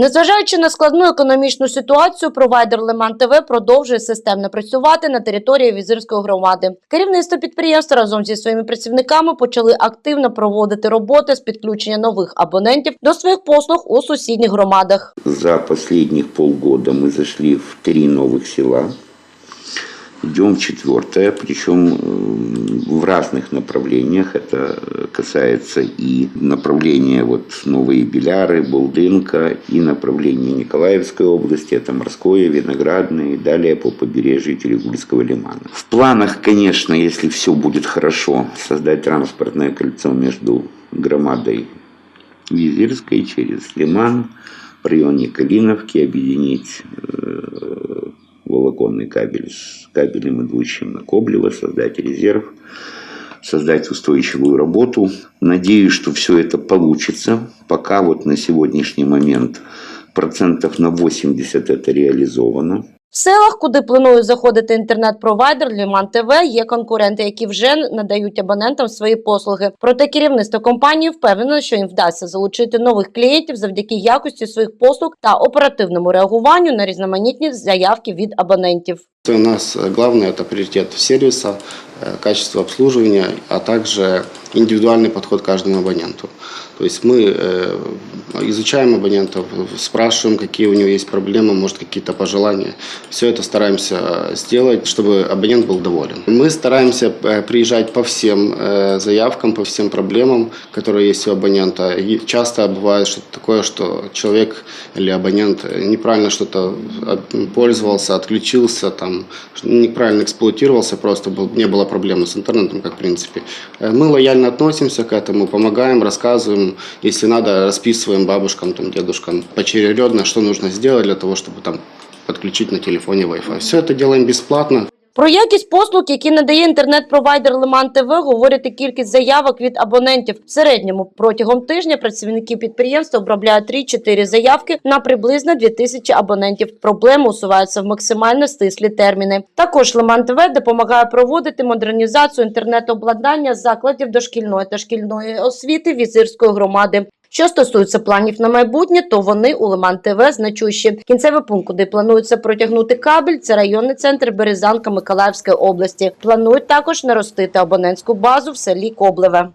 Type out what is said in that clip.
Незважаючи на складну економічну ситуацію, провайдер Лиман ТВ продовжує системно працювати на території візирської громади. Керівництво підприємства разом зі своїми працівниками почали активно проводити роботи з підключення нових абонентів до своїх послуг у сусідніх громадах. За останні півгода ми зайшли в три нових села. Идем четвертое, причем э, в разных направлениях. Это касается и направления вот Новые Беляры, Булдынка, и направления Николаевской области, это Морское, Виноградное, и далее по побережью Терегульского лимана. В планах, конечно, если все будет хорошо, создать транспортное кольцо между громадой Визирской через Лиман в районе Калиновки объединить э, волоконный кабель с кабелем, идущим на Коблево, создать резерв, создать устойчивую работу. Надеюсь, что все это получится. Пока вот на сегодняшний момент процентов на 80 это реализовано. В селах, куди планує заходити інтернет-провайдер Ліман ТВ, є конкуренти, які вже надають абонентам свої послуги. Проте керівництво компанії впевнено, що їм вдасться залучити нових клієнтів завдяки якості своїх послуг та оперативному реагуванню на різноманітні заявки від абонентів. У нас э, главное это приоритет сервиса, э, качество обслуживания, а также индивидуальный подход к каждому абоненту. То есть мы э, изучаем абонентов, спрашиваем, какие у него есть проблемы, может какие-то пожелания. Все это стараемся э, сделать, чтобы абонент был доволен. Мы стараемся э, приезжать по всем э, заявкам, по всем проблемам, которые есть у абонента. И часто бывает что-то такое, что человек или абонент неправильно что-то от- пользовался, отключился, там, неправильно эксплуатировался, просто не было проблемы с интернетом, как в принципе. Мы лояльно относимся к этому, помогаем, рассказываем, если надо, расписываем бабушкам, там, дедушкам поочередно, что нужно сделать для того, чтобы там подключить на телефоне Wi-Fi. Все это делаем бесплатно. Про якість послуг, які надає інтернет-провайдер Лиман ТВ, говорить кількість заявок від абонентів. В середньому протягом тижня працівники підприємства обробляють 3-4 заявки на приблизно 2000 абонентів. Проблеми усуваються в максимально стислі терміни. Також Лиман ТВ допомагає проводити модернізацію інтернет-обладнання закладів дошкільної та шкільної освіти візирської громади. Що стосується планів на майбутнє, то вони у Лиман ТВ значущі. Кінцевий пункт, куди планується протягнути кабель, це районний центр Березанка Миколаївської області. Планують також наростити абонентську базу в селі Коблеве.